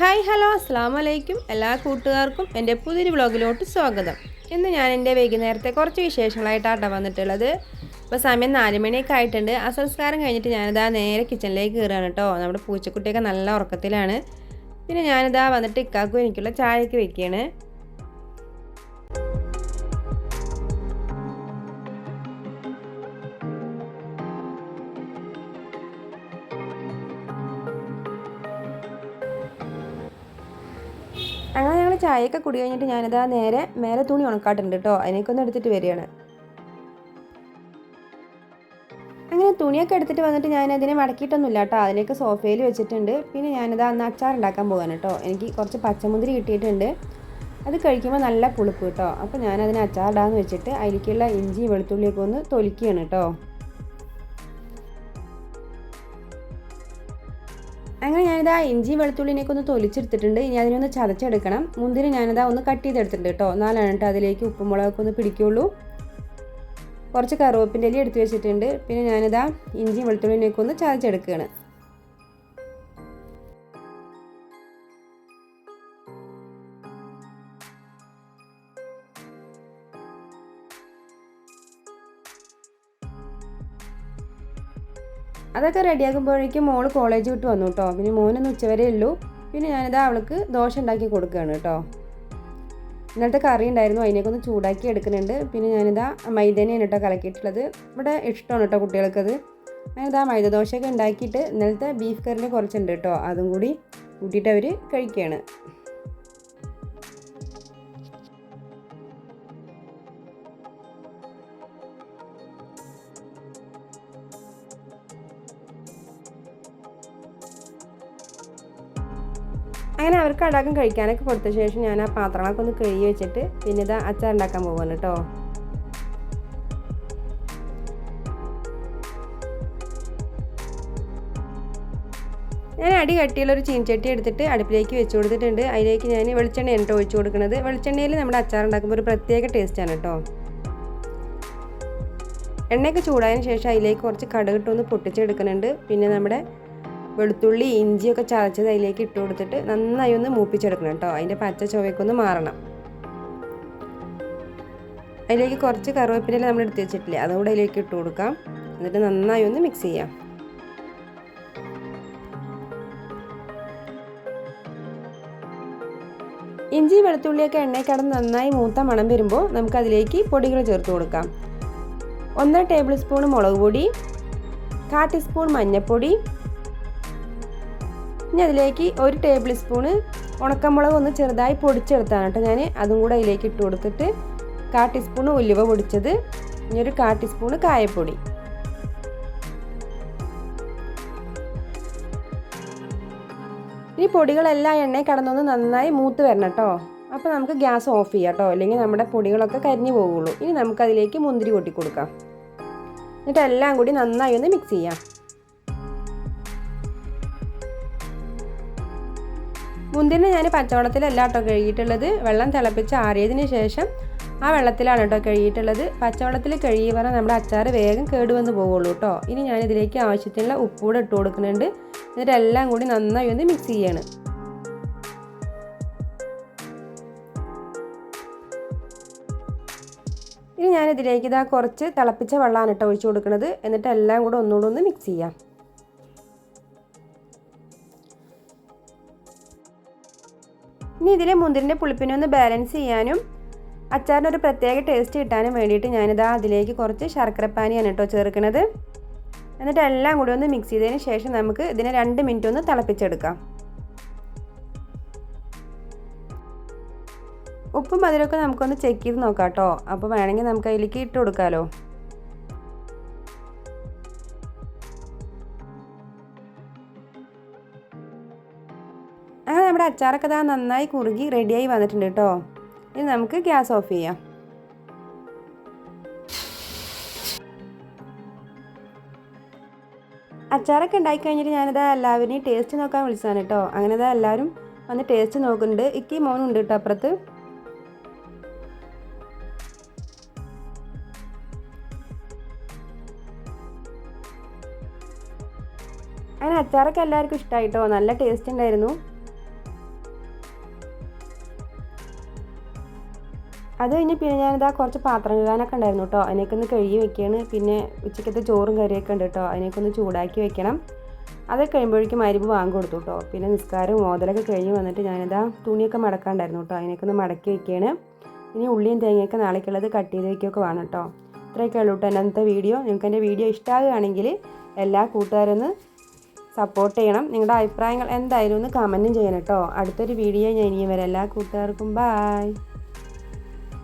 Hi hello അസ്സാം വലൈക്കും എല്ലാ കൂട്ടുകാർക്കും എന്റെ പുതിയൊരു വ്ളോഗിലോട്ട് സ്വാഗതം. ഇന്ന് ഞാൻ എന്റെ വൈകുന്നേരത്തെ കുറച്ച് വിശേഷങ്ങളായിട്ടാണ് വന്നിട്ടുള്ളത്. ഇപ്പോൾ സമയം നാല് മണിയൊക്കെ ആയിട്ടുണ്ട്. ആ സംസ്കാരം കഴിഞ്ഞിട്ട് ഞാനിതാ നേരെ കിച്ചണിലേക്ക് കയറുകയാണ് കേട്ടോ. നമ്മുടെ പൂച്ചക്കുട്ടിയൊക്കെ നല്ല ഉറക്കത്തിലാണ്. പിന്നെ ഞാനിതാ വന്നിട്ട് ഇക്കാക്കും എനിക്കുള്ള ചായയൊക്കെ വെക്കുകയാണ്. അങ്ങനെ ഞങ്ങൾ ചായയൊക്കെ കുടി കഴിഞ്ഞിട്ട് ഞാനിതാ നേരെ മേലെ തുണി ഉണക്കാട്ടുണ്ട് കേട്ടോ അതിനേക്കൊന്ന് എടുത്തിട്ട് വരികയാണ്. അങ്ങനെ തുണിയൊക്കെ എടുത്തിട്ട് വന്നിട്ട് ഞാൻ അതിനെ മടക്കിയിട്ടൊന്നുമില്ല കേട്ടോ അതിനൊക്കെ സോഫയിൽ വെച്ചിട്ടുണ്ട്. പിന്നെ ഞാനിതാ അന്ന് അച്ചാർ ഉണ്ടാക്കാൻ പോകാൻ കേട്ടോ എനിക്ക് കുറച്ച് പച്ചമുന്തിരി കിട്ടിയിട്ടുണ്ട്. അത് കഴിക്കുമ്പോൾ നല്ല പുളിപ്പ് കേട്ടോ അപ്പോൾ ഞാനതിനെ അച്ചാറിടാന്ന് വെച്ചിട്ട് അതിലേക്കുള്ള ഇഞ്ചി വെളുത്തുള്ളിയൊക്കെ ഒന്ന് തൊലിക്കുകയാണ് കേട്ടോ ഞാനിതാ ഇഞ്ചി വെളുത്തുള്ളിനെയൊക്കെ ഒന്ന് തൊലിച്ചെടുത്തിട്ടുണ്ട്. ഇനി അതിനൊന്ന് ചതച്ചെടുക്കണം. മുന്തിരി ഞാനിതാ ഒന്ന് കട്ട് ചെയ്തെടുത്തിട്ടുണ്ട് കേട്ടോ എന്നാലാണ് അതിലേക്ക് ഉപ്പും മുളകൊക്കെ ഒന്ന് പിടിക്കുള്ളൂ. കുറച്ച് കറുവേപ്പിന്റെ ഇല എടുത്തു വെച്ചിട്ടുണ്ട്. പിന്നെ ഞാനിതാ ഇഞ്ചി വെളുത്തുള്ളിനെയൊക്കെ ഒന്ന് ചതച്ചെടുക്കുകയാണ്. അതൊക്കെ റെഡിയാക്കുമ്പോഴേക്കും മോൾ കോളേജ് വിട്ട് വന്നു കേട്ടോ പിന്നെ മോനൊന്ന് ഉച്ചവരെ ഉള്ളൂ. പിന്നെ ഞാനിതാ അവൾക്ക് ദോശ ഉണ്ടാക്കി കൊടുക്കുകയാണ് കേട്ടോ ഇന്നലത്തെ കറി ഉണ്ടായിരുന്നു. അതിനൊക്കെ ഒന്ന് ചൂടാക്കി എടുക്കുന്നുണ്ട്. പിന്നെ ഞാനിതാ മൈദേനെയാണ് കേട്ടോ കലക്കിയിട്ടുള്ളത്. ഇവിടെ ഇഷ്ടമാണ് കേട്ടോ കുട്ടികൾക്കത്. ഞാനിതാ മൈദ ദോശയൊക്കെ ഉണ്ടാക്കിയിട്ട് ഇന്നലത്തെ ബീഫ് കറിന്റെ കുറച്ചുണ്ട് കേട്ടോ അതും കൂടി കൂട്ടിയിട്ട് അവർ കഴിക്കുകയാണ്. അങ്ങനെ അവർക്ക് അടക്കം കഴിക്കാനൊക്കെ കൊടുത്ത ശേഷം ഞാൻ ആ പാത്രങ്ങളൊക്കെ ഒന്ന് കഴുകി വെച്ചിട്ട് പിന്നെ ഇത് അച്ചാർ ഉണ്ടാക്കാൻ പോവാണ് കേട്ടോ. ഞാൻ അടി കട്ടിയുള്ള ഒരു ചീൻചട്ടി എടുത്തിട്ട് അടുപ്പിലേക്ക് വെച്ച് കൊടുത്തിട്ടുണ്ട്. അതിലേക്ക് ഞാൻ വെളിച്ചെണ്ണ എണ്ണ ഒഴിച്ചു കൊടുക്കുന്നത്. വെളിച്ചെണ്ണയിൽ നമ്മുടെ അച്ചാർ ഉണ്ടാക്കുമ്പോൾ ഒരു പ്രത്യേക ടേസ്റ്റാണ് കേട്ടോ. എണ്ണയൊക്കെ ചൂടായതിന് ശേഷം അതിലേക്ക് കുറച്ച് കടുകിട്ടൊന്ന് പൊട്ടിച്ചെടുക്കുന്നുണ്ട്. പിന്നെ നമ്മുടെ വെളുത്തുള്ളി ഇഞ്ചിയൊക്കെ ചതച്ചത് അതിലേക്ക് ഇട്ട് കൊടുത്തിട്ട് നന്നായി ഒന്ന് മൂപ്പിച്ചെടുക്കണം കേട്ടോ. അതിന്റെ പച്ച ചുവയ്ക്കൊന്ന് മാറണം. അതിലേക്ക് കുറച്ച് കറുവേപ്പില നമ്മൾ എടുത്ത് വെച്ചിട്ടില്ലേ അതുകൂടെ അതിലേക്ക് ഇട്ട് കൊടുക്കാം. എന്നിട്ട് നന്നായി ഒന്ന് മിക്സ് ചെയ്യാം. ഇഞ്ചി വെളുത്തുള്ളിയൊക്കെ എണ്ണയിൽ കടന്ന് നന്നായി മൂത്ത മണം വരുമ്പോൾ നമുക്ക് അതിലേക്ക് പൊടികൾ ചേർത്ത് കൊടുക്കാം. ഒന്നര ടേബിൾ സ്പൂൺ മുളക് പൊടി കാ ടീസ്പൂൺ മഞ്ഞൾപ്പൊടി ഇനി അതിലേക്ക് ഒരു ടേബിൾ സ്പൂണ് ഉണക്കമുളക് ഒന്ന് ചെറുതായി പൊടിച്ചെടുത്താണ് കേട്ടോ ഞാൻ അതും കൂടെ അതിലേക്ക് ഇട്ട് കൊടുത്തിട്ട് കാ ടീസ്പൂൺ ഉലുവ പൊടിച്ചത്. ഇനി ഒരു കാ ടീസ്പൂണ് കായപ്പൊടി. ഇനി പൊടികളെല്ലാം എണ്ണയിൽ കടന്നൊന്ന് നന്നായി മൂത്ത് വരണം കേട്ടോ. അപ്പോൾ നമുക്ക് ഗ്യാസ് ഓഫ് ചെയ്യാം കേട്ടോ. അല്ലെങ്കിൽ നമ്മുടെ പൊടികളൊക്കെ കരിഞ്ഞു പോകുള്ളൂ ഇനി നമുക്കതിലേക്ക് മുന്തിരി കൊട്ടി കൊടുക്കാം. കൂടി നന്നായി ഒന്ന് മിക്സ് ചെയ്യാം. മുന്തിരിനെ ഞാൻ പച്ചവെള്ളത്തിലല്ല കേട്ടോ കഴുകിയിട്ടുള്ളത്. വെള്ളം തിളപ്പിച്ച് ആറിയതിന് ശേഷം ആ വെള്ളത്തിലാണ് കേട്ടോ കഴുകിയിട്ടുള്ളത്. പച്ചവെള്ളത്തിൽ കഴുകി പറഞ്ഞാൽ നമ്മുടെ അച്ചാർ വേഗം കേടുവന്ന് പോവുള്ളൂ കേട്ടോ. ഇനി ഞാൻ ഇതിലേക്ക് ആവശ്യത്തിനുള്ള ഉപ്പൂടെ ഇട്ട് കൊടുക്കുന്നുണ്ട്. എന്നിട്ട് എല്ലാം കൂടി നന്നായി ഒന്ന് മിക്സ് ചെയ്യാണ്. ഇനി ഞാനിതിലേക്ക് ഇതാ കുറച്ച് തിളപ്പിച്ച വെള്ളമാണ് കേട്ടോ ഒഴിച്ചു കൊടുക്കുന്നത്. എന്നിട്ട് എല്ലാം കൂടെ ഒന്നുകൂടെ ഒന്ന് മിക്സ് ചെയ്യാം. ഇനി ഇതിലെ മുന്തിരിന്റെ പുളിപ്പിനെ ഒന്ന് ബാലൻസ് ചെയ്യാനും അച്ചാറിന് ഒരു പ്രത്യേക ടേസ്റ്റ് കിട്ടാനും വേണ്ടിയിട്ട് ഞാനിതാ അതിലേക്ക് കുറച്ച് ശർക്കരപ്പാനിയാണ് കേട്ടോ ചേർക്കുന്നത് എന്നിട്ട് എല്ലാം കൂടി ഒന്ന് മിക്സ് ചെയ്തതിന് ശേഷം നമുക്ക് ഇതിനെ രണ്ട് മിനിറ്റ് ഒന്ന് തിളപ്പിച്ചെടുക്കാം. ഉപ്പും മധുരമൊക്കെ നമുക്കൊന്ന് ചെക്ക് ചെയ്ത് നോക്കാം കേട്ടോ. അപ്പോൾ വേണമെങ്കിൽ നമുക്ക് അതിലേക്ക് ഇട്ട് കൊടുക്കാമല്ലോ നമ്മുടെ അച്ചാറൊക്കെ ഇതാ നന്നായി കുറുകി റെഡിയായി വന്നിട്ടുണ്ട് കേട്ടോ. ഇനി നമുക്ക് ഗ്യാസ് ഓഫ് ചെയ്യാം. അച്ചാറൊക്കെ ഉണ്ടാക്കി കഴിഞ്ഞിട്ട് ഞാനിത് എല്ലാവരെയും ടേസ്റ്റ് നോക്കാൻ വിളിച്ചതാണ് കേട്ടോ. അങ്ങനെ ഇതാ എല്ലാവരും വന്ന് ടേസ്റ്റ് നോക്കുന്നുണ്ട്. ഇക്കി മോനുണ്ട് കേട്ടോ അപ്പുറത്ത്. അങ്ങനെ അച്ചാറൊക്കെ എല്ലാവർക്കും ഇഷ്ടമായിട്ടോ നല്ല ടേസ്റ്റ് ഉണ്ടായിരുന്നു. അത് കഴിഞ്ഞ് പിന്നെ ഞാനിതാ കുറച്ച് പാത്രം കഴുകാനൊക്കെ ഉണ്ടായിരുന്നു കേട്ടോ. അതിനൊക്കെ ഒന്ന് കഴുകി വെക്കുകയാണ് പിന്നെ ഉച്ചക്കത്തെ ചോറും കറിയൊക്കെ ഉണ്ട് കേട്ടോ. അതിനൊക്കെ ഒന്ന് ചൂടാക്കി വെക്കണം. അത് കഴിയുമ്പോഴേക്കും അരിപ്പ് വാങ്ങി കൊടുത്തു കേട്ടോ. പിന്നെ നിസ്കാരം മോതലൊക്കെ കഴിഞ്ഞ് വന്നിട്ട് ഞാനിതാ തുണിയൊക്കെ മടക്കാണ്ടായിരുന്നു കേട്ടോ. അതിനൊക്കെ ഒന്ന് മടക്കി വെക്കുകയാണ് ഇനി ഉള്ളിയും തേങ്ങയൊക്കെ നാളേക്കുള്ളത് കട്ട് ചെയ്ത് വെക്കുകയൊക്കെ വേണം കേട്ടോ. ഇത്രയൊക്കെ ഉള്ളൂ കേട്ടോ എന്റെ വീഡിയോ. നിങ്ങൾക്ക് എന്റെ വീഡിയോ ഇഷ്ടമാകുകയാണെങ്കിൽ എല്ലാ കൂട്ടുകാരും ഒന്ന് സപ്പോർട്ട് ചെയ്യണം. നിങ്ങളുടെ അഭിപ്രായങ്ങൾ എന്തായാലും ഒന്ന് കമന്റും ചെയ്യണം കേട്ടോ. അടുത്തൊരു വീഡിയോ ഞാൻ ഇനിയും വരാം. എല്ലാ കൂട്ടുകാർക്കും ബായ്